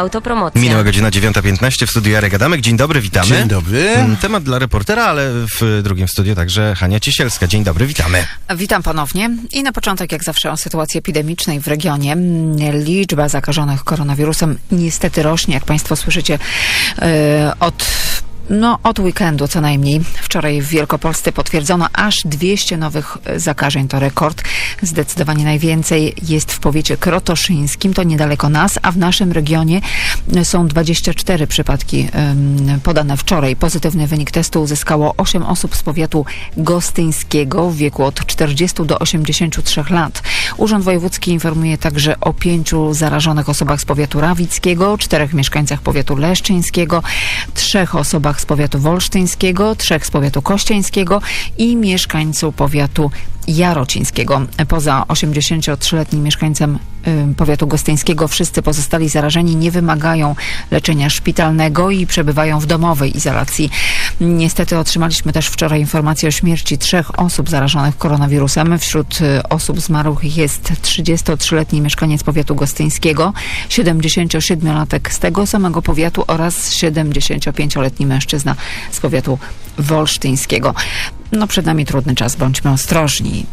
Autopromocja. Minęła godzina 9.15 w studiu Jarek Adamek. Dzień dobry, witamy. Dzień dobry. Mm, Temat dla reportera, ale w drugim studiu także Hania Cisielska. Dzień dobry, witamy. Witam ponownie. I na początek, jak zawsze, o sytuacji epidemicznej w regionie. Liczba zakażonych koronawirusem niestety rośnie, jak Państwo słyszycie, yy, od no, od weekendu co najmniej. Wczoraj w Wielkopolsce potwierdzono aż 200 nowych e, zakażeń. To rekord. Zdecydowanie najwięcej jest w powiecie krotoszyńskim, to niedaleko nas, a w naszym regionie e, są 24 przypadki podane wczoraj. Pozytywny wynik testu uzyskało 8 osób z powiatu gostyńskiego w wieku od 40 do 83 lat. Urząd Wojewódzki informuje także o pięciu zarażonych osobach z powiatu rawickiego, czterech mieszkańcach powiatu leszczyńskiego, trzech osobach z powiatu wolsztyńskiego, trzech z powiatu kościeńskiego i mieszkańcu powiatu jarocińskiego. Poza 83-letnim mieszkańcem powiatu gostyńskiego wszyscy pozostali zarażeni nie wymagają leczenia szpitalnego i przebywają w domowej izolacji. Niestety otrzymaliśmy też wczoraj informację o śmierci trzech osób zarażonych koronawirusem. Wśród y, osób zmarłych jest 33-letni mieszkaniec powiatu gostyńskiego, 77-latek z tego samego powiatu oraz 75-letni mężczyzna z powiatu wolsztyńskiego. No przed nami trudny czas, bądźmy ostrożni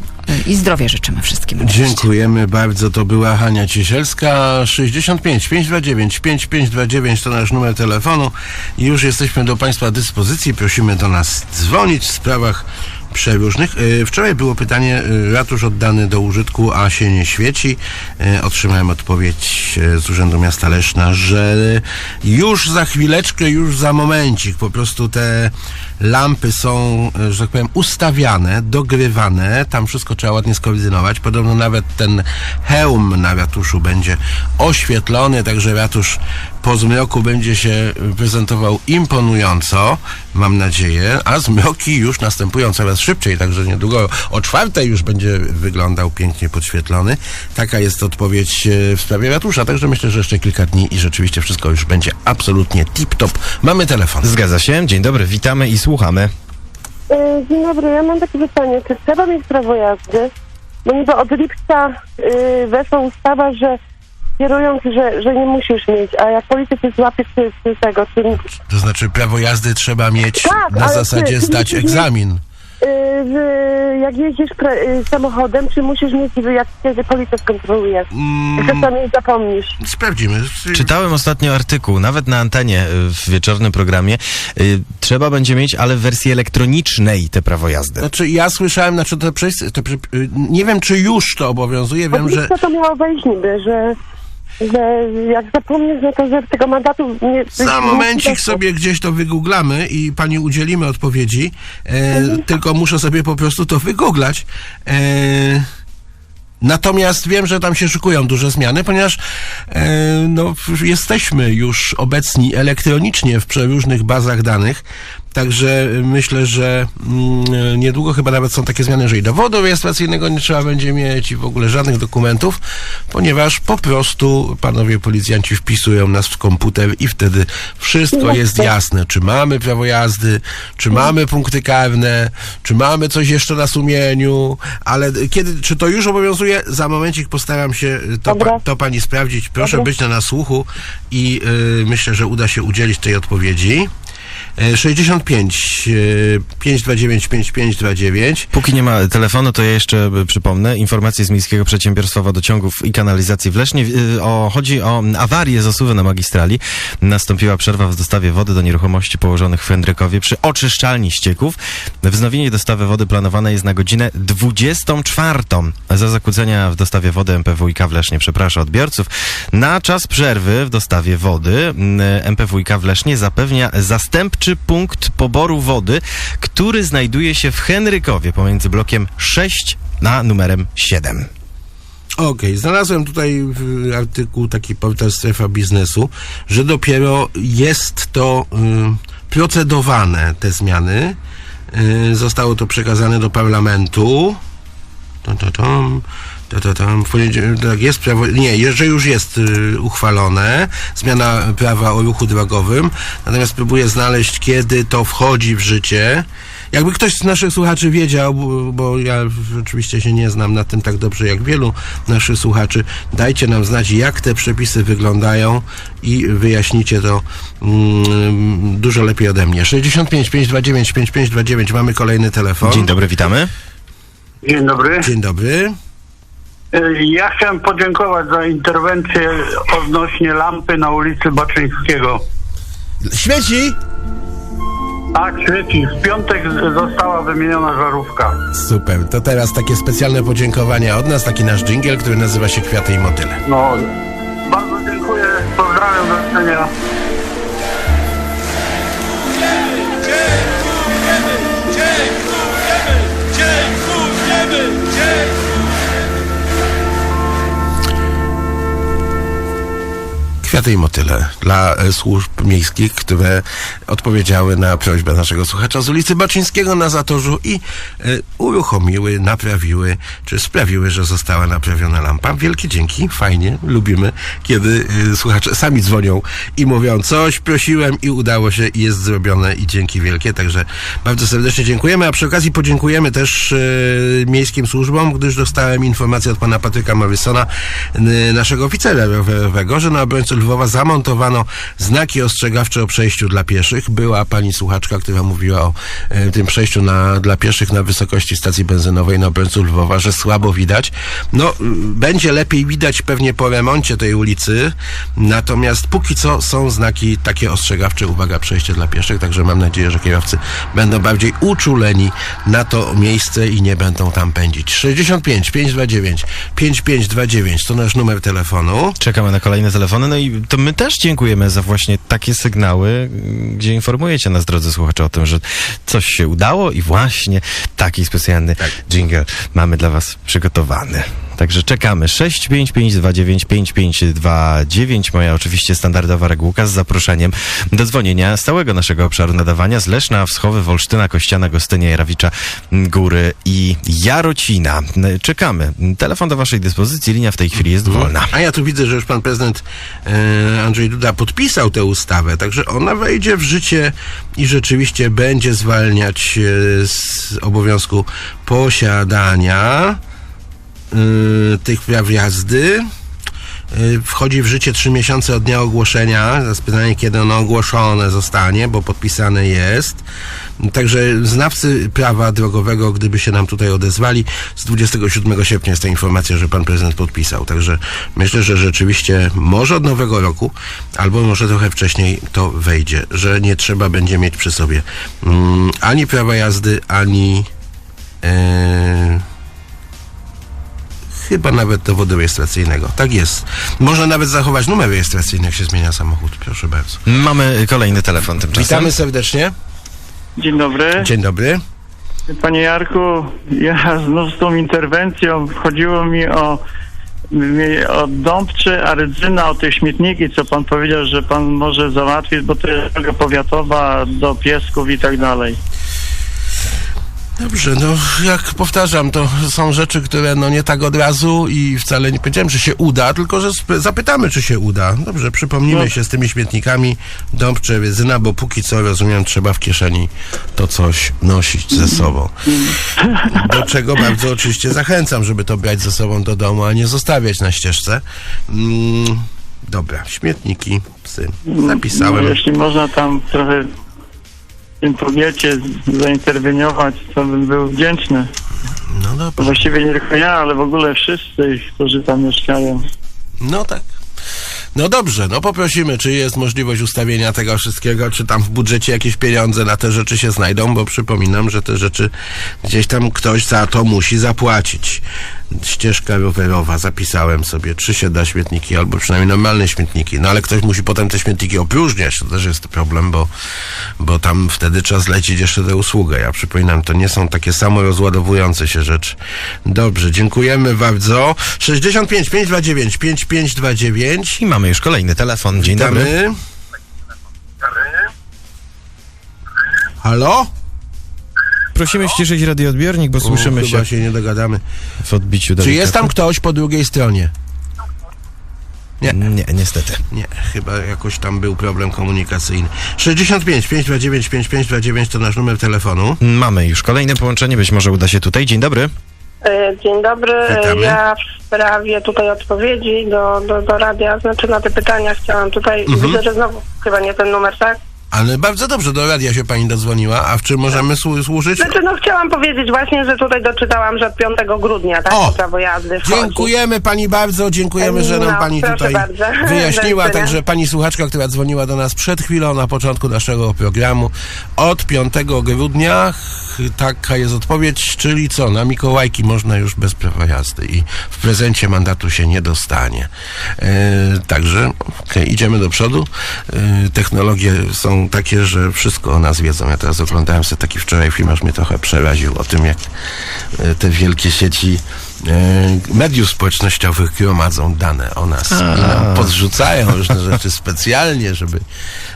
i zdrowia życzymy wszystkim. oczywiście. Dziękujemy bardzo. To była Hania Ciesielska. 65 529 5529 to nasz numer telefonu. I już jesteśmy do Państwa dyspozycji. Prosimy do nas dzwonić w sprawach przeróżnych. E, Wczoraj było pytanie, e, ratusz oddany do użytku, a się nie świeci. E, Otrzymałem odpowiedź z Urzędu Miasta Leszna, że już za chwileczkę, już za momencik po prostu te lampy są, że tak powiem, ustawiane, dogrywane. Tam wszystko trzeba ładnie skoordynować. Podobno nawet ten hełm na ratuszu będzie oświetlony, także ratusz po zmroku będzie się prezentował imponująco, mam nadzieję, a zmroki już następują coraz szybciej, także niedługo o czwartej już będzie wyglądał pięknie podświetlony. Taka jest odpowiedź e, w sprawie ratusza, także myślę, że jeszcze kilka dni i rzeczywiście wszystko już będzie absolutnie tip-top. Mamy telefon. Zgadza się. Dzień dobry, witamy i słuchamy. Y, Dzień dobry, ja mam takie pytanie, czy trzeba mieć prawo jazdy? Bo niby od lipca y, weszła ustawa, że kierując, że, że nie musisz mieć, a jak polityk cię złapie czy, czy tego, czy, y, To znaczy prawo jazdy trzeba mieć Tak, na zasadzie ty- ty zdać egzamin. że jak jeździsz pre, y, samochodem, czy musisz mieć, jak kiedy policja skontroluje? Mm, Czasami zapomnisz. sprawdzimy. Czytałem ostatnio artykuł, nawet na antenie y, w wieczornym programie. Y, Trzeba będzie mieć, ale w wersji elektronicznej te prawo jazdy. Znaczy ja słyszałem, znaczy to, przejść- to y, nie wiem czy już to obowiązuje, wiem, Od że to miało wejść niby, że jak zapomnisz, no to że tego mandatu nie... za momencik sobie gdzieś to wygooglamy i pani udzielimy odpowiedzi, e, tylko muszę sobie po prostu to wygooglać. E, Natomiast wiem, że tam się szykują duże zmiany, ponieważ e, no, jesteśmy już obecni elektronicznie w przeróżnych bazach danych. Także myślę, że mm, niedługo chyba nawet są takie zmiany, że i dowodu rejestracyjnego nie trzeba będzie mieć i w ogóle żadnych dokumentów, ponieważ po prostu panowie policjanci wpisują nas w komputer i wtedy wszystko jest jasne, czy mamy prawo jazdy, czy mamy punkty karne, czy mamy coś jeszcze na sumieniu, ale kiedy, czy to już obowiązuje? Za momencik postaram się to, pa, to pani sprawdzić. Proszę Dobra. być na nasłuchu i y, myślę, że uda się udzielić tej odpowiedzi. E, 65 e, 529 5529 Póki nie ma telefonu, to ja jeszcze y, przypomnę informację z Miejskiego Przedsiębiorstwa Wodociągów i Kanalizacji w Lesznie. Y, O, chodzi o awarię zasuwy na magistrali. Nastąpiła przerwa w dostawie wody do nieruchomości położonych w Jędrykowie przy oczyszczalni ścieków. Wznowienie dostawy wody planowane jest na godzinę 24. Za zakłócenia w dostawie wody MPWiK w Lesznie przeprasza odbiorców. Na czas przerwy w dostawie wody MPWiK w Lesznie zapewnia zastępczy punkt poboru wody, który znajduje się w Henrykowie pomiędzy blokiem 6 na numerem 7. Okej, znalazłem tutaj w artykuł taki portal Strefa Biznesu, że dopiero jest to y, procedowane, te zmiany. Y, zostało to przekazane do parlamentu. Tam, tam, tam, tam, tam, tam. W poniedziałek, tak jest prawo, nie, że już jest y, uchwalone, zmiana prawa o ruchu drogowym, natomiast próbuję znaleźć, kiedy to wchodzi w życie. Jakby ktoś z naszych słuchaczy wiedział, bo, bo ja rzeczywiście się nie znam na tym tak dobrze jak wielu naszych słuchaczy, dajcie nam znać, jak te przepisy wyglądają i wyjaśnicie to mm, dużo lepiej ode mnie. 65 529 5529, mamy kolejny telefon. Dzień dobry, witamy. Dzień dobry. Dzień dobry. Ja chciałem podziękować za interwencję odnośnie lampy na ulicy Baczyńskiego. Świeci? Tak, świeci. W piątek została wymieniona żarówka. Super, to teraz takie specjalne podziękowania od nas, taki nasz dżingiel, który nazywa się Kwiaty i Motyle. No, bardzo dziękuję. Pozdrawiam, do widzenia. Dziękujemy! Dziękujemy! Dziękujemy! Kwiaty i motyle dla e, służb miejskich, które odpowiedziały na prośbę naszego słuchacza z ulicy Baczyńskiego na Zatorzu i e, uruchomiły, naprawiły, czy sprawiły, że została naprawiona lampa. Wielkie dzięki, fajnie, lubimy, kiedy e, słuchacze sami dzwonią i mówią coś, prosiłem i udało się i jest zrobione i dzięki wielkie, także bardzo serdecznie dziękujemy, a przy okazji podziękujemy też miejskim służbom, gdyż dostałem informację od pana Patryka Morrisona, n- naszego oficera rowerowego, że na obrońcu Lwowa zamontowano znaki ostrzegawcze o przejściu dla pieszych. Była pani słuchaczka, która mówiła o e, tym przejściu na, dla pieszych na wysokości stacji benzynowej na obrońcu Lwowa, że słabo widać. No, y, będzie lepiej widać pewnie po remoncie tej ulicy, natomiast póki co są znaki takie ostrzegawcze, uwaga, przejście dla pieszych, także mam nadzieję, że kierowcy będą bardziej uczuleni na to miejsce i nie będą tam pędzić. 65 529 5529 to nasz numer telefonu. Czekamy na kolejne telefony. No i to my też dziękujemy za właśnie takie sygnały, gdzie informujecie nas, drodzy słuchacze, o tym, że coś się udało i właśnie taki specjalny jingle mamy dla was przygotowany. Także czekamy. 655295529. Moja oczywiście standardowa regułka z zaproszeniem do dzwonienia z całego naszego obszaru nadawania z Leszna, Wschowy, Wolsztyna, Kościana, Gostynia, Jarawicza, Góry i Jarocina. Czekamy. Telefon do waszej dyspozycji. Linia w tej chwili jest wolna. A ja tu widzę, że już pan prezydent e, Andrzej Duda podpisał tę ustawę, także ona wejdzie w życie i rzeczywiście będzie zwalniać e, z obowiązku posiadania tych praw jazdy. E, Wchodzi w życie trzy miesiące od dnia ogłoszenia. Teraz pytanie, kiedy ono ogłoszone zostanie, bo podpisane jest. Także znawcy prawa drogowego, gdyby się nam tutaj odezwali, z 27 sierpnia jest ta informacja, że pan prezydent podpisał. Także myślę, że rzeczywiście może od nowego roku, albo może trochę wcześniej to wejdzie, że nie trzeba będzie mieć przy sobie mm, ani prawa jazdy, ani. E, chyba nawet dowodu rejestracyjnego. Tak jest. Można nawet zachować numer rejestracyjny, jak się zmienia samochód. Proszę bardzo. Mamy kolejny telefon tymczasem. Witamy serdecznie. Dzień dobry. Dzień dobry. Panie Jarku, ja znów z tą interwencją chodziło mi o, o Dąbczy, a Rydzyna, o te śmietniki, co pan powiedział, że pan może załatwić, bo to jest droga powiatowa do piesków i tak dalej. Dobrze, no jak powtarzam, to są rzeczy, które no nie tak od razu i wcale nie powiedziałem, że się uda, tylko że zapytamy, czy się uda. Dobrze, przypomnimy No. się z tymi śmietnikami dąb czy bo póki co, rozumiem, trzeba w kieszeni to coś nosić ze sobą. Do czego bardzo oczywiście zachęcam, żeby to brać ze sobą do domu, a nie zostawiać na ścieżce. Mm, dobra, śmietniki, psy. Zapisałem. No, jeśli można tam trochę powiecie zainterweniować, to bym był wdzięczny. No dobrze. Właściwie nie tylko ja, ale w ogóle wszyscy, którzy tam mieszkają. No tak. No dobrze, no poprosimy, czy jest możliwość ustawienia tego wszystkiego, czy tam w budżecie jakieś pieniądze na te rzeczy się znajdą, bo przypominam, że te rzeczy gdzieś tam ktoś za to musi zapłacić. Ścieżka rowerowa, zapisałem sobie, czy się da śmietniki, albo przynajmniej normalne śmietniki. No ale ktoś musi potem te śmietniki opróżniać, to też jest problem, bo, bo tam wtedy trzeba zlecić jeszcze tę usługę. Ja przypominam, to nie są takie samo rozładowujące się rzeczy. Dobrze, dziękujemy bardzo. 65 529 5529. I mamy już kolejny telefon. Dzień dobry. Witamy. Halo? Prosimy ściszyć radioodbiornik, bo słyszymy O, się Chyba się nie dogadamy. w odbiciu do Czy jest tam ktoś po drugiej stronie? Nie. Nie, niestety. Nie, chyba jakoś tam był problem komunikacyjny. 65 529 5529 to nasz numer telefonu. Mamy już kolejne połączenie, być może uda się tutaj. Dzień dobry. E, Dzień dobry. E, Witamy. Ja w sprawie tutaj odpowiedzi do, do, do radia, znaczy na te pytania chciałam tutaj, widzę, że znowu chyba nie ten numer, tak? Ale bardzo dobrze, do radia się pani dodzwoniła. A w czym możemy słu- służyć? Znaczy no chciałam powiedzieć właśnie, że tutaj doczytałam, że 5 grudnia, tak? O! Prawo jazdy wchodzi. Dziękujemy pani bardzo, dziękujemy, że nam No, pani proszę tutaj bardzo. wyjaśniła. Widzenia. Także pani słuchaczka, która dzwoniła do nas przed chwilą na początku naszego programu, od 5 grudnia ch- taka jest odpowiedź, czyli co, na Mikołajki można już bez prawa jazdy i w prezencie mandatu się nie dostanie. E, także okej, idziemy do przodu. E, technologie są takie, że wszystko o nas wiedzą. Ja teraz oglądałem sobie taki wczoraj film, aż mnie trochę przeraził o tym, jak e, te wielkie sieci mediów społecznościowych gromadzą dane o nas i nam podrzucają różne rzeczy specjalnie, żeby,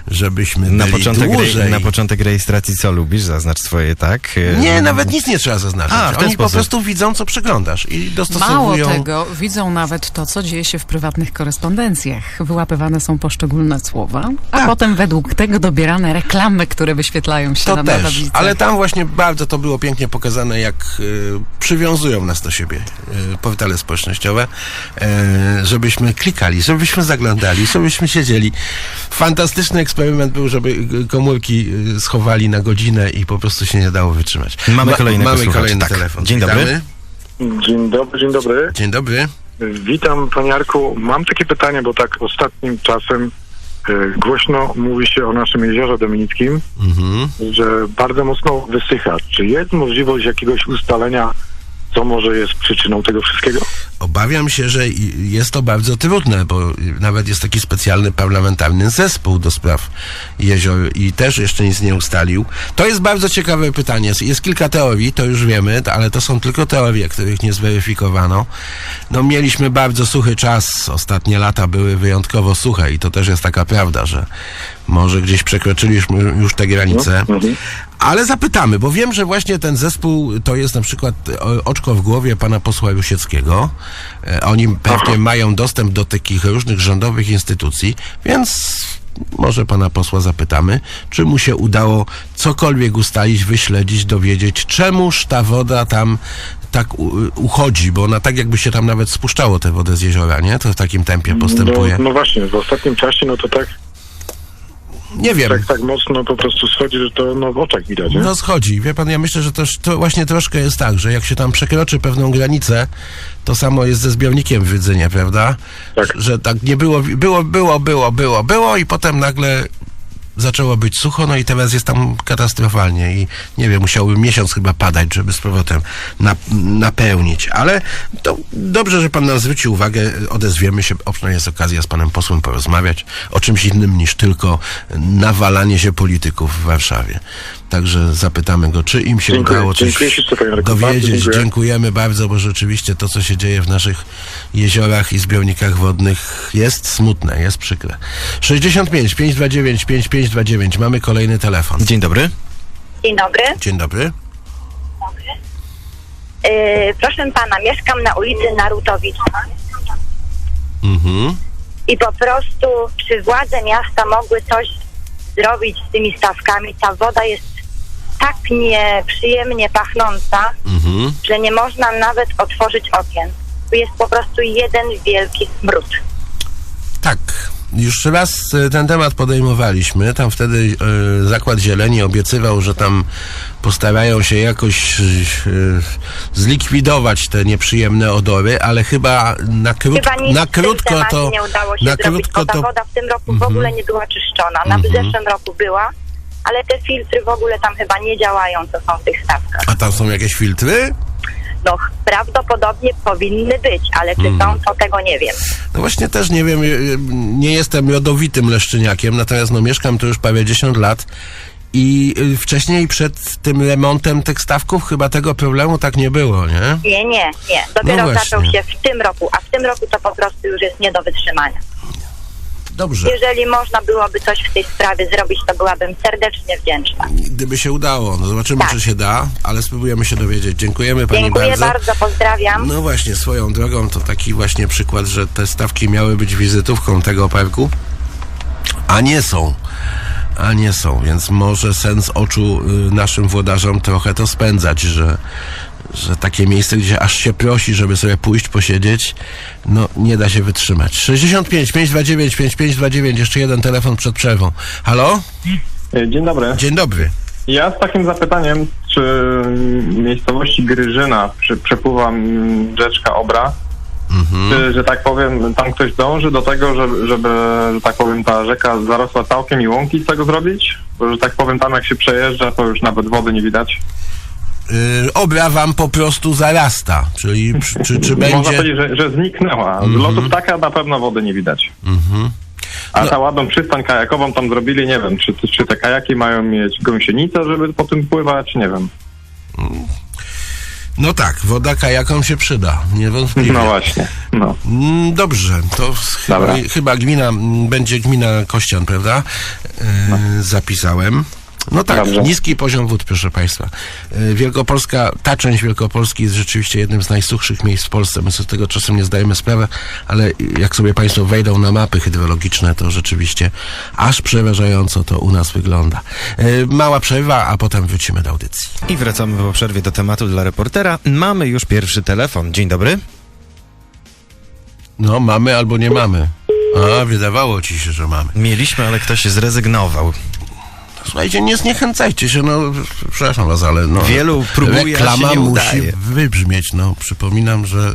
żebyśmy Na początek, dłużej. na początek rejestracji co lubisz? Zaznacz swoje, tak? E, Nie, nawet nic nie trzeba zaznaczyć. A, w ten Oni po prostu widzą, co przeglądasz i Mało dostosowują. tego, widzą nawet to, co dzieje się w prywatnych korespondencjach. Wyłapywane są poszczególne słowa, a Tak. potem według tego dobierane reklamy, które wyświetlają się To na też, tablicach. ale tam właśnie bardzo to było pięknie pokazane, jak y, przywiązują nas do siebie portale społecznościowe, y, żebyśmy klikali, żebyśmy zaglądali, żebyśmy siedzieli. Fantastyczny eksperyment był, żeby y, komórki y, schowali na godzinę i po prostu się nie dało wytrzymać. Mamy kolejnego Mamy kolejny tak. telefon. Dzień dobry. Witamy. Dzień dobry, dzień dobry. Dzień dobry. Witam Panie Jarku. Mam takie pytanie, bo tak ostatnim czasem głośno mówi się o naszym jeziorze dominickim, Mhm. że bardzo mocno wysycha. Czy jest możliwość jakiegoś ustalenia, co może jest przyczyną tego wszystkiego? Obawiam się, że jest to bardzo trudne, bo nawet jest taki specjalny parlamentarny zespół do spraw jezior i też jeszcze nic nie ustalił. To jest bardzo ciekawe pytanie. Jest- kilka teorii, to już wiemy, ale to są tylko teorie, których nie zweryfikowano. No mieliśmy bardzo suchy czas, ostatnie lata były wyjątkowo suche i to też jest taka prawda, że może gdzieś przekroczyliśmy już te granice. Ale zapytamy, bo wiem, że właśnie ten zespół to jest na przykład e, oczko w głowie pana posła Rusieckiego. E, Oni pewnie mają dostęp do takich różnych rządowych instytucji, więc może pana posła zapytamy, czy mu się udało cokolwiek ustalić, wyśledzić, dowiedzieć, czemuż ta woda tam tak u, uchodzi, bo ona tak jakby się tam nawet spuszczało tę wodę z jeziora, nie? To w takim tempie postępuje. No, no właśnie, w ostatnim czasie no to tak, Nie wiem. tak, tak mocno po prostu schodzi, że to no, w oczach widać. Nie? No schodzi. Wie pan, ja myślę, że też to właśnie troszkę jest tak, że jak się tam przekroczy pewną granicę, to samo jest ze zbiornikiem w Rydzynie, prawda? Tak. Że tak nie było, było, było, było, było, było i potem nagle zaczęło być sucho, no i teraz jest tam katastrofalnie i nie wiem, musiałby miesiąc chyba padać, żeby z powrotem na, napełnić, ale to dobrze, że pan nam zwrócił uwagę, odezwiemy się, owszem jest okazja z panem posłem porozmawiać o czymś innym niż tylko nawalanie się polityków w Warszawie. Także zapytamy go, czy im się Dziękuję. udało coś Dziękuję dowiedzieć. Dziękujemy bardzo, bo rzeczywiście to, co się dzieje w naszych jeziorach i zbiornikach wodnych jest smutne, jest przykre. 65 529 5529. Mamy kolejny telefon. Dzień dobry. Dzień dobry. Dzień dobry. Yy, proszę pana, mieszkam na ulicy Narutowicza Mhm. i po prostu czy władze miasta mogły coś zrobić z tymi stawkami? Ta woda jest tak nieprzyjemnie pachnąca, Mhm. że nie można nawet otworzyć okien. Tu jest po prostu jeden wielki smród. Tak. Już raz e, ten temat podejmowaliśmy. Tam wtedy e, Zakład Zieleni obiecywał, że tam postarają się jakoś e, zlikwidować te nieprzyjemne odory, ale chyba na, krót, Chyba na krótko to. nie udało się na zrobić, krótko to. woda w tym roku w Mhm. ogóle nie była czyszczona. Na Mhm. zeszłym roku była, ale te filtry w ogóle tam chyba nie działają, co są w tych stawkach. A tam są jakieś filtry? no prawdopodobnie powinny być, ale czy są, to tego nie wiem. No właśnie też nie wiem, nie jestem rodowitym leszczyniakiem, natomiast no mieszkam tu już prawie 10 lat i y, wcześniej przed tym remontem tych stawków chyba tego problemu tak nie było, nie? Nie, nie, nie. Dopiero No zaczął się w tym roku, a w tym roku to po prostu już jest nie do wytrzymania. Dobrze. Jeżeli można byłoby coś w tej sprawie zrobić, to byłabym serdecznie wdzięczna. Gdyby się udało, no zobaczymy, Tak. czy się da, ale spróbujemy się dowiedzieć. Dziękujemy pani Dziękuję bardzo. bardzo, pozdrawiam. No właśnie, swoją drogą to taki właśnie przykład, że te stawki miały być wizytówką tego parku, a nie są. A nie są, więc może sens oczu y, naszym włodarzom trochę to spędzać, że, że takie miejsce, gdzie aż się prosi, żeby sobie pójść, posiedzieć, no nie da się wytrzymać. 65 529 5529, jeszcze jeden telefon przed przerwą. Halo? Dzień dobry. Dzień dobry. Ja z takim zapytaniem, czy w miejscowości Gryżyna przy, przepływa rzeczka Obra, czy, że tak powiem, tam ktoś dąży do tego, żeby, żeby, że tak powiem, ta rzeka zarosła całkiem i łąki z tego zrobić? Bo, że tak powiem, tam jak się przejeżdża, to już nawet wody nie widać. Yy, obra wam po prostu zarasta, czyli czy, czy, czy Można będzie... powiedzieć, że, że zniknęła. Z Mhm. lotu ptaka na pewno wody nie widać. Mhm. A ta ładną przystań kajakową tam zrobili, nie wiem, czy, czy te kajaki mają mieć gąsienicę, żeby po tym pływać, nie wiem. No tak, woda kajakom się przyda, niewątpliwie. No właśnie, no. Mm, Dobrze, to chyba, chyba gmina, będzie gmina Kościan, prawda? E, Zapisałem. No tak, Dobrze. niski poziom wód, proszę Państwa. E, Wielkopolska, ta część Wielkopolski jest rzeczywiście jednym z najsuchszych miejsc w Polsce. My sobie z tego czasem nie zdajemy sprawy, ale jak sobie Państwo wejdą na mapy hydrologiczne, to rzeczywiście aż przerażająco to u nas wygląda. E, Mała przerwa, a potem wrócimy do audycji. I wracamy po przerwie do tematu dla reportera. Mamy już pierwszy telefon. Dzień dobry. No, mamy albo nie mamy. A, wydawało ci się, że mamy. Mieliśmy, ale ktoś zrezygnował. Słuchajcie, nie zniechęcajcie się, no, przepraszam was, ale no... Wielu próbuje, reklama musi udaje. wybrzmieć, no. Przypominam, że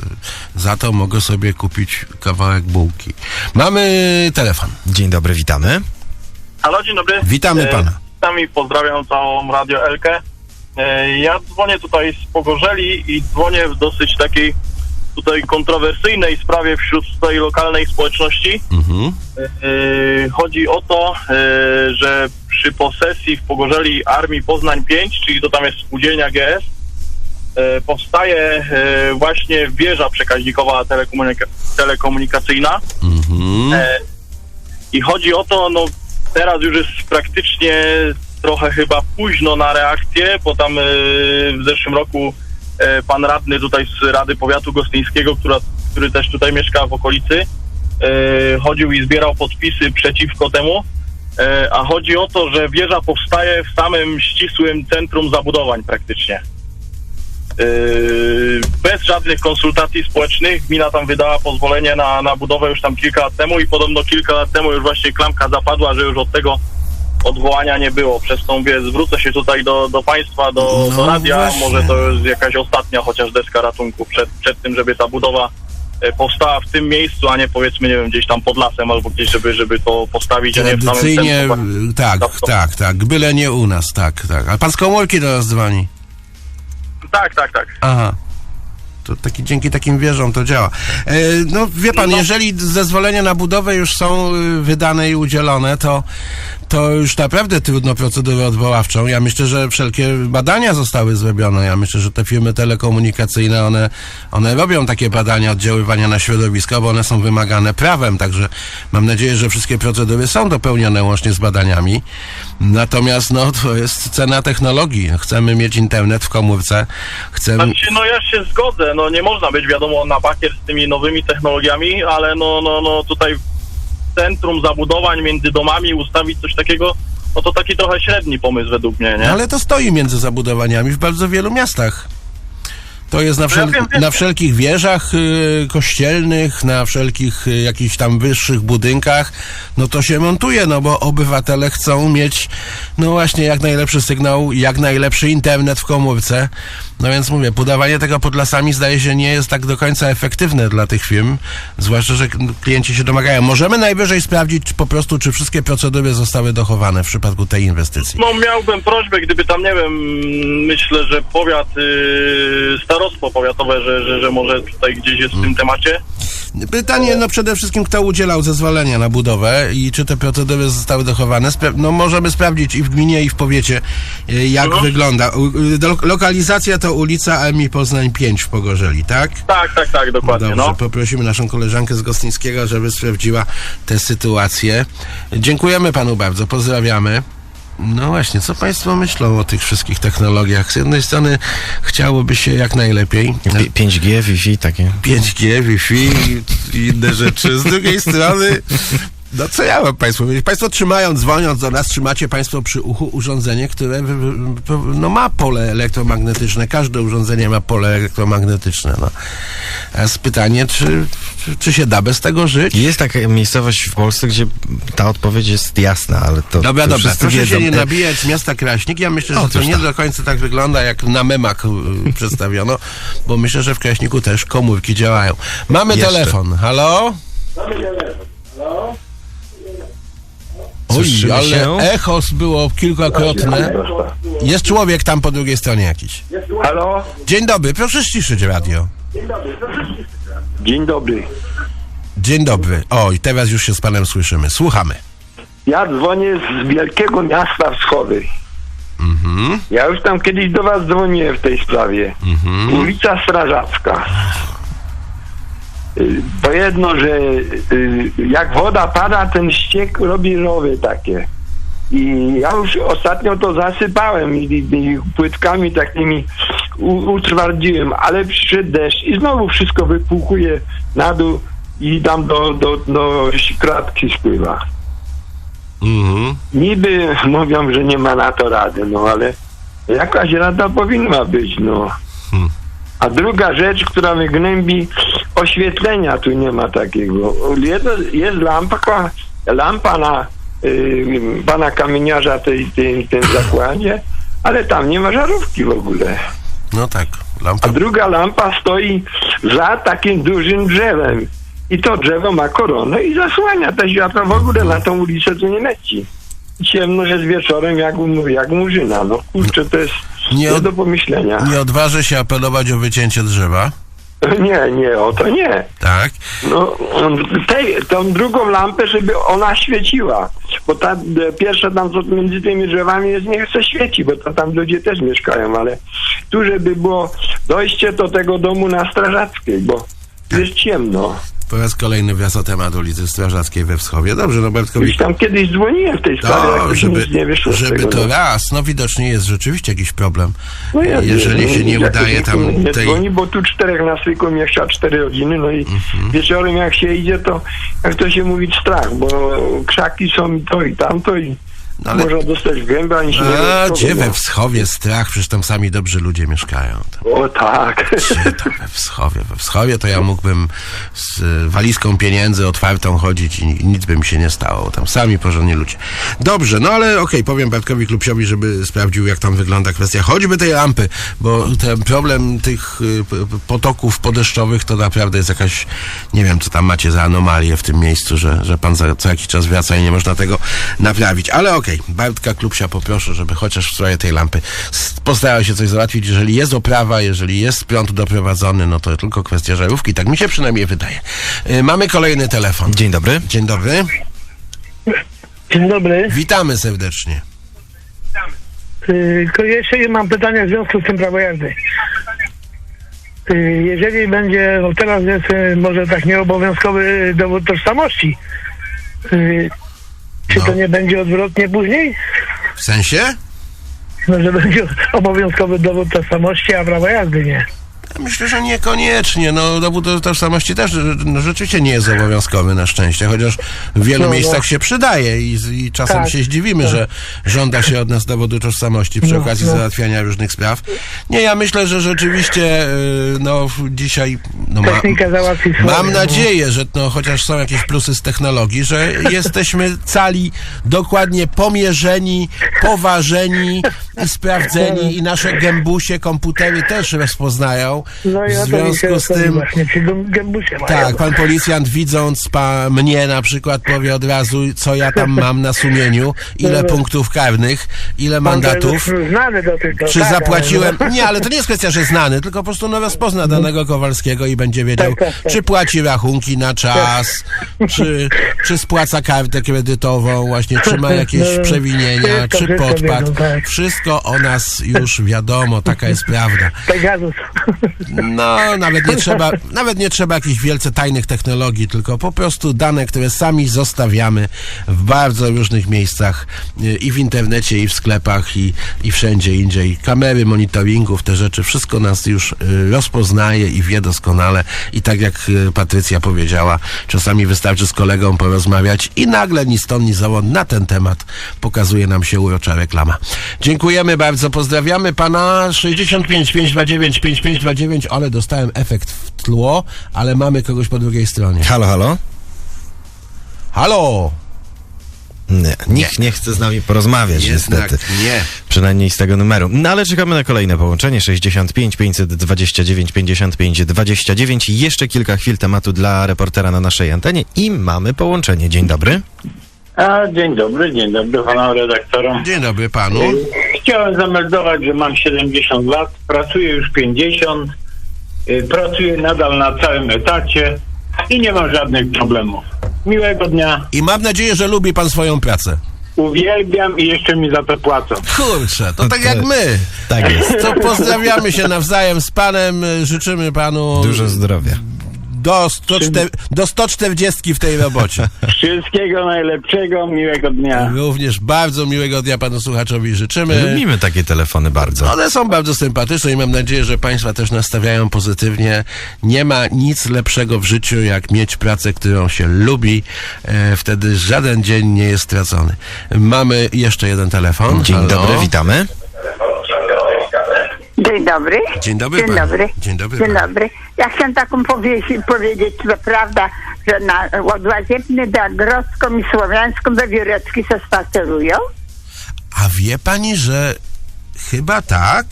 za to mogę sobie kupić kawałek bułki. Mamy telefon. Dzień dobry, witamy. Halo, dzień dobry. Witamy E, pana. Witam i pozdrawiam całą Radio Elkę. E, Ja dzwonię tutaj z Pogorzeli i dzwonię w dosyć takiej tutaj kontrowersyjnej sprawie wśród tej lokalnej społeczności. Mhm. E, Chodzi o to, e, że przy posesji w Pogorzeli Armii Poznań 5, czyli to tam jest spółdzielnia GS, e, powstaje e, właśnie wieża przekaźnikowa telekomunika- telekomunikacyjna. Mhm. E, I chodzi o to, no teraz już jest praktycznie trochę chyba późno na reakcję, bo tam w zeszłym roku pan radny tutaj z Rady Powiatu Gostyńskiego, która, który też tutaj mieszka w okolicy, chodził i zbierał podpisy przeciwko temu. E, a chodzi o to, że wieża powstaje w samym ścisłym centrum zabudowań praktycznie. Yy, bez żadnych konsultacji społecznych gmina tam wydała pozwolenie na, na budowę już tam kilka lat temu i podobno kilka lat temu już właśnie klamka zapadła, że już od tego odwołania nie było. Przez tą mówię, zwrócę się tutaj do, do państwa, do, No do radia, właśnie. może to jest jakaś ostatnia chociaż deska ratunku przed, przed tym, żeby ta budowa e, powstała w tym miejscu, a nie powiedzmy, nie wiem, gdzieś tam pod lasem albo gdzieś, żeby, żeby to postawić, a nie w samym Tradycyjnie, centrum. tak, tak, tak, byle nie u nas, tak, tak. A pan z komórki do nas dzwoni. Tak, tak, tak. Aha. To taki, dzięki takim wieżom to działa. E, no wie pan, jeżeli zezwolenia na budowę już są y, wydane i udzielone, to, to już naprawdę trudno procedurę odwoławczą. Ja myślę, że wszelkie badania zostały zrobione. Ja myślę, że te firmy telekomunikacyjne, one, one robią takie badania oddziaływania na środowisko, bo one są wymagane prawem, także mam nadzieję, że wszystkie procedury są dopełnione łącznie z badaniami. Natomiast no, to jest cena technologii. Chcemy mieć internet w komórce, chcemy... Znaczy, no ja się zgodzę, no nie można być wiadomo na bakier z tymi nowymi technologiami, ale no, no, no tutaj centrum zabudowań między domami ustawić coś takiego, no to taki trochę średni pomysł według mnie, nie? No, ale to stoi między zabudowaniami w bardzo wielu miastach. To jest na, No wszel- na wszelkich wieżach y, kościelnych, na wszelkich y, jakichś tam wyższych budynkach. No to się montuje, no bo obywatele chcą mieć, no właśnie, jak najlepszy sygnał, jak najlepszy internet w komórce. No więc mówię, podawanie tego pod lasami zdaje się nie jest tak do końca efektywne dla tych firm, zwłaszcza, że klienci się domagają. Możemy najwyżej sprawdzić czy po prostu, czy wszystkie procedury zostały dochowane w przypadku tej inwestycji. No miałbym prośbę, gdyby tam, nie wiem, myślę, że powiat, yy, starostwo powiatowe, że, że, że może tutaj gdzieś jest w tym temacie. Pytanie, no przede wszystkim, kto udzielał zezwolenia na budowę i czy te procedury zostały dochowane. No możemy sprawdzić i w gminie, i w powiecie, y, jak wygląda. Y, do- Lokalizacja to ulica Armii Poznań 5 w Pogorzeli, tak? Tak, tak, tak, dokładnie, Dobrze, no. poprosimy naszą koleżankę z Gostyńskiego, żeby sprawdziła tę sytuację. Dziękujemy panu bardzo, pozdrawiamy. No właśnie, co państwo myślą o tych wszystkich technologiach? Z jednej strony chciałoby się jak najlepiej. Pi- 5G, Wi-Fi, takie. 5G, Wi-Fi i inne rzeczy. Z drugiej strony, no co ja mam Państwu powiedzieć? Państwo trzymają, dzwoniąc do nas, trzymacie Państwo przy uchu urządzenie, które no, ma pole elektromagnetyczne. Każde urządzenie ma pole elektromagnetyczne. No. A jest pytanie, czy, czy, się da bez tego żyć? Jest taka miejscowość w Polsce, gdzie ta odpowiedź jest jasna, ale to. Dobra, to dobra, proszę wiedzą. się nie nabijać z miasta Kraśnik. Ja myślę, że to Otóż nie tak. do końca tak wygląda, jak na memach y, przedstawiono, bo myślę, że w Kraśniku też komórki działają. Mamy Jeszcze. telefon. Halo? Oj, Słyszymy ale się? echos było kilkakrotne. Jest człowiek tam po drugiej stronie jakiś. Halo? Dzień dobry, proszę ściszyć radio. Dzień dobry. Dzień dobry. Oj, teraz już się z panem słyszymy. Słuchamy. Ja dzwonię z wielkiego miasta wschody. Mhm. Ja już tam kiedyś do was dzwoniłem w tej sprawie. Mhm. Ulica Strażacka. Y, To jedno, że y, jak woda pada, ten ściek robi rowy takie. I ja już ostatnio to zasypałem i, i płytkami takimi utwardziłem, ale przyszedł deszcz i znowu wszystko wypłukuje na dół i tam do, do, do kratki spływa. Mhm. Niby mówią, że nie ma na to rady, no ale jakaś rada powinna być, no. A druga rzecz, która mnie gnębi, oświetlenia tu nie ma takiego. Jedno, jest lampa, lampa na y, pana kamieniarza tej, tej, tym zakładzie, ale tam nie ma żarówki w ogóle. No tak, lampa. A druga lampa stoi za takim dużym drzewem. I to drzewo ma koronę i zasłania te światła w ogóle na tą ulicę, to nie leci. Ciemno jest wieczorem jak, jak murzyna. No kurczę, to jest Nie nie od- do pomyślenia. Nie odważę się apelować o wycięcie drzewa. Nie, nie, o to nie. Tak. No, tej, tą drugą lampę, żeby ona świeciła. Bo ta e, pierwsza tam co między tymi drzewami jest, nie chce świeci, bo to tam ludzie też mieszkają, ale tu, żeby było dojście do tego domu na Strażackiej, bo jest ciemno. Po raz kolejny wraca temat ulicy Strażackiej we Wschowie. Dobrze, no Bartkowi. Już tam kiedyś dzwoniłem w tej sprawie, To, żeby, nie wyszło żeby tego. to no. raz, no widocznie jest rzeczywiście jakiś problem. No ja Jeżeli wiem, się nie udaje tam Nie tej... dzwoni, bo tu czterech na styku mieszka cztery rodziny, no i Mhm. wieczorem jak się idzie, to jak to się mówi strach, bo krzaki są i to i tamto i No ale- można dostać w gębę, ani się nie A, gdzie we. Wschowie strach? Przecież tam sami dobrzy ludzie mieszkają. O tak. Gdzie to we Wschowie? We Wschowie to ja mógłbym z e, walizką pieniędzy otwartą chodzić i, nic by mi się nie stało. Tam sami porządni ludzie. Dobrze, no ale okej, powiem Bartkowi Klubsiowi, żeby sprawdził, jak tam wygląda kwestia choćby tej lampy, bo ten problem tych p- potoków podeszczowych to naprawdę jest jakaś, nie wiem, co tam macie za anomalię w tym miejscu, że, że pan za co jakiś czas wraca i nie można tego naprawić. Ale okej, Bartka Klubsia poproszę, żeby chociaż w sprawie tej lampy postarał się coś załatwić. Jeżeli jest oprawa, jeżeli jest prąd doprowadzony, no to tylko kwestia żarówki. Tak mi się przynajmniej wydaje. Y, mamy kolejny telefon. Dzień dobry. Dzień dobry. Dzień dobry. Witamy serdecznie. Y, Tylko jeszcze mam pytanie w związku z tym prawo jazdy. Y, Jeżeli będzie, no teraz jest y, może tak nieobowiązkowy dowód tożsamości, czy to nie będzie odwrotnie później? W sensie? No, że będzie obowiązkowy dowód tożsamości, a prawo jazdy nie. Myślę, że niekoniecznie. No, dowód tożsamości też no, rzeczywiście nie jest obowiązkowy na szczęście, chociaż w wielu No, no. miejscach się przydaje i, i czasem Tak, się zdziwimy, tak. że żąda się od nas dowodu tożsamości przy No, okazji no. załatwiania różnych spraw. Nie, ja myślę, że rzeczywiście y, no, dzisiaj No ma-. Mam no. nadzieję, że no, chociaż są jakieś plusy z technologii, że jesteśmy cali dokładnie pomierzeni, poważeni i sprawdzeni i nasze gębusie komputery też rozpoznają. No W związku z tym właśnie gębusie tak, pan policjant widząc pa, mnie na przykład powie od razu, co ja tam mam na sumieniu, ile No. punktów karnych, ile mandatów. znany do tego. Czy tak, zapłaciłem? ale- Nie, ale to nie jest kwestia, że znany, tylko po prostu no, rozpozna danego Kowalskiego i będzie wiedział, Tak, tak, tak. czy płaci rachunki na czas, czy, czy spłaca kartę kredytową, właśnie, czy ma jakieś No, przewinienia, czy tak. Wszystko o nas już wiadomo, taka jest prawda. Pegasus. No, nawet nie trzeba, nawet nie trzeba jakichś wielce tajnych technologii, tylko po prostu dane, które sami zostawiamy w bardzo różnych miejscach y, i w internecie, i w sklepach, i, i wszędzie indziej. Kamery monitoringów, te rzeczy, wszystko nas już y, rozpoznaje i wie doskonale. I tak jak y, Patrycja powiedziała, czasami wystarczy z kolegą porozmawiać i nagle ni stąd, ni zowąd na ten temat pokazuje nam się urocza reklama. Dziękujemy bardzo, pozdrawiamy pana 65 529 5529, ale dostałem efekt w tło, ale mamy kogoś po drugiej stronie. Halo, halo? Halo! Nie, nikt nie chce z nami porozmawiać, Jednak niestety. nie. Przynajmniej z tego numeru. No ale czekamy na kolejne połączenie. 65 529 55 29. Jeszcze kilka chwil tematu dla reportera na naszej antenie i mamy połączenie. Dzień dobry. A, dzień dobry, dzień dobry panom redaktorom. Dzień dobry panu. Chciałem zameldować, że mam 70 lat, pracuję już 50, y, pracuję nadal na całym etacie i nie mam żadnych problemów. Miłego dnia. I mam nadzieję, że lubi pan swoją pracę. Uwielbiam i jeszcze mi za to płacą. Kurczę, to tak jak my. Tak jest. To pozdrawiamy się nawzajem z panem, życzymy panu Dużo zdrowia. Do, 104, do 140 w tej robocie. Wszystkiego najlepszego, miłego dnia. Również bardzo miłego dnia panu słuchaczowi życzymy. Lubimy takie telefony bardzo. One są bardzo sympatyczne i mam nadzieję, że Państwa też nastawiają pozytywnie. Nie ma nic lepszego w życiu, jak mieć pracę, którą się lubi. E, wtedy żaden dzień nie jest stracony. Mamy jeszcze jeden telefon. Dzień Halo? dobry, witamy. Dzień dobry. Dzień dobry Dzień pani. dobry. Dzień dobry Dzień dobry. Ja chciałam taką powiedzieć, powiedzieć, że prawda, że na do Grodzką i Słowiańską we Wióreczki se spacerują? A wie pani, że chyba tak?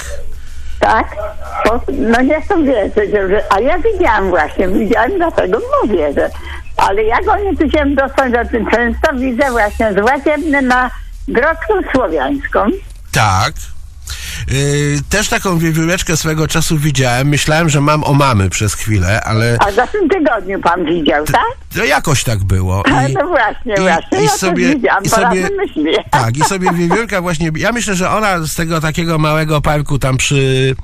Tak? Bo, no nie chcę wierzyć, że, a ja widziałam właśnie, widziałam, dlatego mówię, że ale jak oni tu się dostać, że często widzę właśnie z Łazienny na Grodzką Słowiańską. Tak. Yy, też taką wiewióreczkę swego czasu widziałem. Myślałem, że mam o mamy przez chwilę, ale A w zeszłym tygodniu pan widział, tak? to jakoś tak było. I- no właśnie, i- właśnie. i ja sobie- widziałam, i sobie-. Tak, i sobie wiewiórka właśnie, ja myślę, że ona z tego takiego małego parku tam przy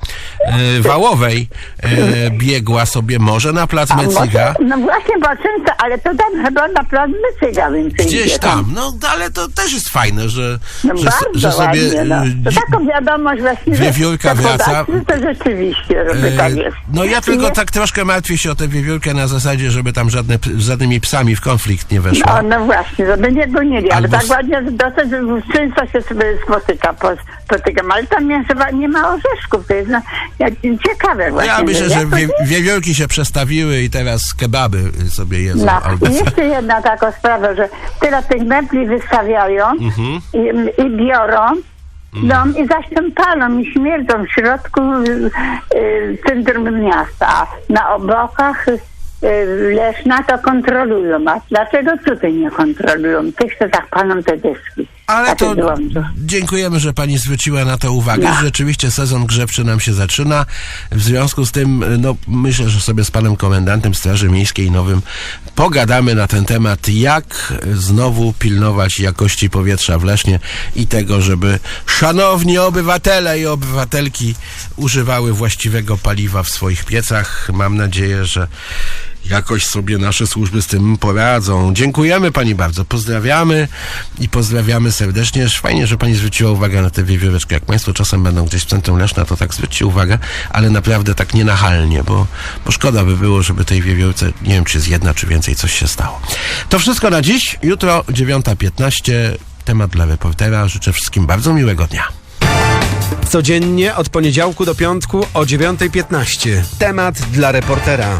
e, Wałowej e, biegła sobie może na plac Mecyga. No właśnie, bo często, ale to tam chyba na plac Mycyga więcej Gdzieś tam, no ale to też jest fajne, że, No że, że sobie ładnie, no. e, To taką wiadomość właśnie, że Wiewiórka te wraca. podatki To rzeczywiście, żeby E, tak jest. No ja tylko Nie? tak troszkę martwię się o tę wiewiórkę na zasadzie, żeby tam żadne, z żadnymi psami w konflikt nie weszła. No, no właśnie, żeby nie gonili, ale Albo tak ładnie dosyć często się sobie spotyka, po, spotykam, ale tam nie, nie ma orzeszków, to jest no, ciekawe właśnie. Ja myślę, że to wie, wiewiórki się przestawiły i teraz kebaby sobie jedzą. No, albo- i jeszcze jedna taka sprawa, że tyle tych mebli wystawiają Mhm. i, i biorą dom i zaś tam palą i śmierdzą w środku y, y, centrum miasta. Na obokach y, Leszna to kontrolują. A dlaczego tutaj nie kontrolują? Tych, co tak palą te deski. Ale to dziękujemy, że pani zwróciła na to uwagę. No. Rzeczywiście sezon grzewczy nam się zaczyna. W związku z tym, no myślę, że sobie z panem komendantem Straży Miejskiej Nowym pogadamy na ten temat, jak znowu pilnować jakości powietrza w Lesznie i tego, żeby szanowni obywatele i obywatelki używały właściwego paliwa w swoich piecach. Mam nadzieję, że jakoś sobie nasze służby z tym poradzą. Dziękujemy pani bardzo, pozdrawiamy i pozdrawiamy serdecznie. Fajnie, że pani zwróciła uwagę na tę wiewióreczkę. Jak państwo czasem będą gdzieś w centrum Leszna, to tak zwróćcie uwagę, ale naprawdę tak nienachalnie, bo, bo szkoda by było, żeby tej wiewiórce, nie wiem czy z jedna, czy więcej, coś się stało. To wszystko na dziś. Jutro 9.15. Temat dla reportera. Życzę wszystkim bardzo miłego dnia. Codziennie od poniedziałku do piątku o 9.15. Temat dla reportera.